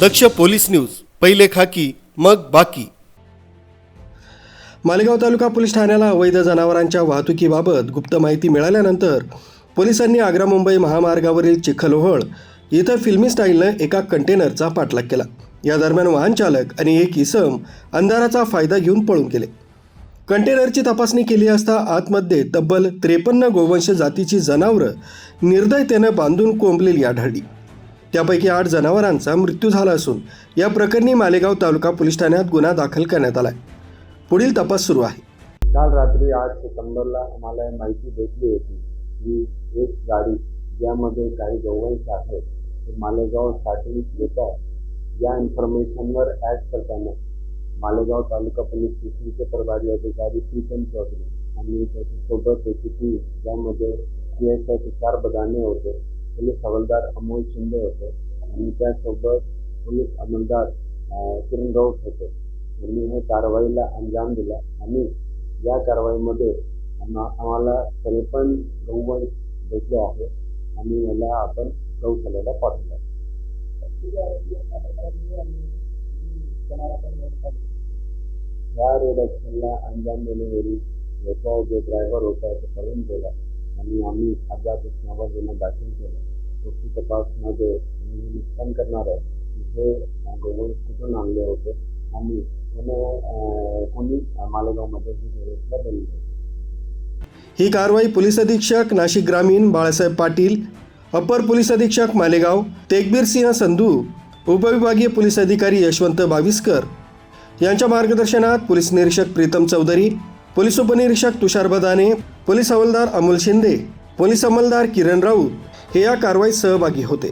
दक्ष police news पहिले खाकी मग बाकी. मालेगाव तालुका पोलीस ठाण्याला अवैध जनावरांच्या वाहतुकीबाबत गुप्त माहिती मिळाल्यानंतर पोलिसांनी आग्रा मुंबई महामार्गावरील चिखलोहळ इथं फिल्मी स्टाईलनं एका कंटेनरचा पाठलाग केला. या दरम्यान वाहन चालक आणि एक इसम अंधाराचा फायदा घेऊन पळून गेले. कंटेनरची तपासणी केली असता आतमध्ये तब्बल त्रेपन्न गोवंश जातीची जनावरं निर्दयतेनं बांधून कोंबलेली आढळली. त्यापैकी आठ जनावरांचा मृत्यू झाला असून या प्रकरणी मालेगाव तालुका पोलीस ठाण्यात गुन्हा दाखल करण्यात आला पुढील तपास सुरू आहे. काल रात्री आठ सप्टेंबरला आम्हाला माहिती भेटली होती की एक गाडी ज्यामध्ये काही गवळीच आहेत ते मालेगावसाठी येतात. या इन्फॉर्मेशनवर ॲड करताना मालेगाव तालुका पोलीस स्टेशनचे प्रभारी अधिकारी प्रीतम चौधरी आणि त्याच्यासोबत त्याची टीम ज्यामध्ये पी एस आयचे चार बदाने होते पोलीस हवालदार अमोल शिंदे होते आणि त्यासोबत पोलीस अंमलदार किरण राऊत होते. यांनी हे कारवाईला अंजाम दिला आणि या कारवाईमध्ये आम्हा- आम्हाला त्रेपन्न गौवंश भेटले आहे आणि याला आपण गौशालेला पाठवलं या रोड ॲक्शनला अंजाम देण्यावेळी याचा जो ड्रायव्हर होता तो पळून गेला. आणि आम्ही अपघात नावावर गुन्हा दाखल केला. पुढची तपासमध्ये आम्ही नुकसान करणार आहे. हे गौवंश कुठून आणले होते? आणि कोणी कोणी मालेगावमध्ये ही व्यवस्था ही कारवाई पोलीस अधीक्षक नाशिक ग्रामीण बाळासाहेब पाटील अपर पोलीस अधीक्षक मालेगाव तेगबीर सिंह संधू उपविभागीय पोलीस अधिकारी यशवंत बाविस्कर यांच्या मार्गदर्शनात पोलीस निरीक्षक प्रीतम चौधरी पोलीस उपनिरीक्षक तुषार बदाने पोलीस हवालदार अमोल शिंदे पोलीस अंमलदार किरण राऊत हे या कारवाईत सहभागी होते.